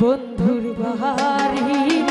বন্ধুর বাহারি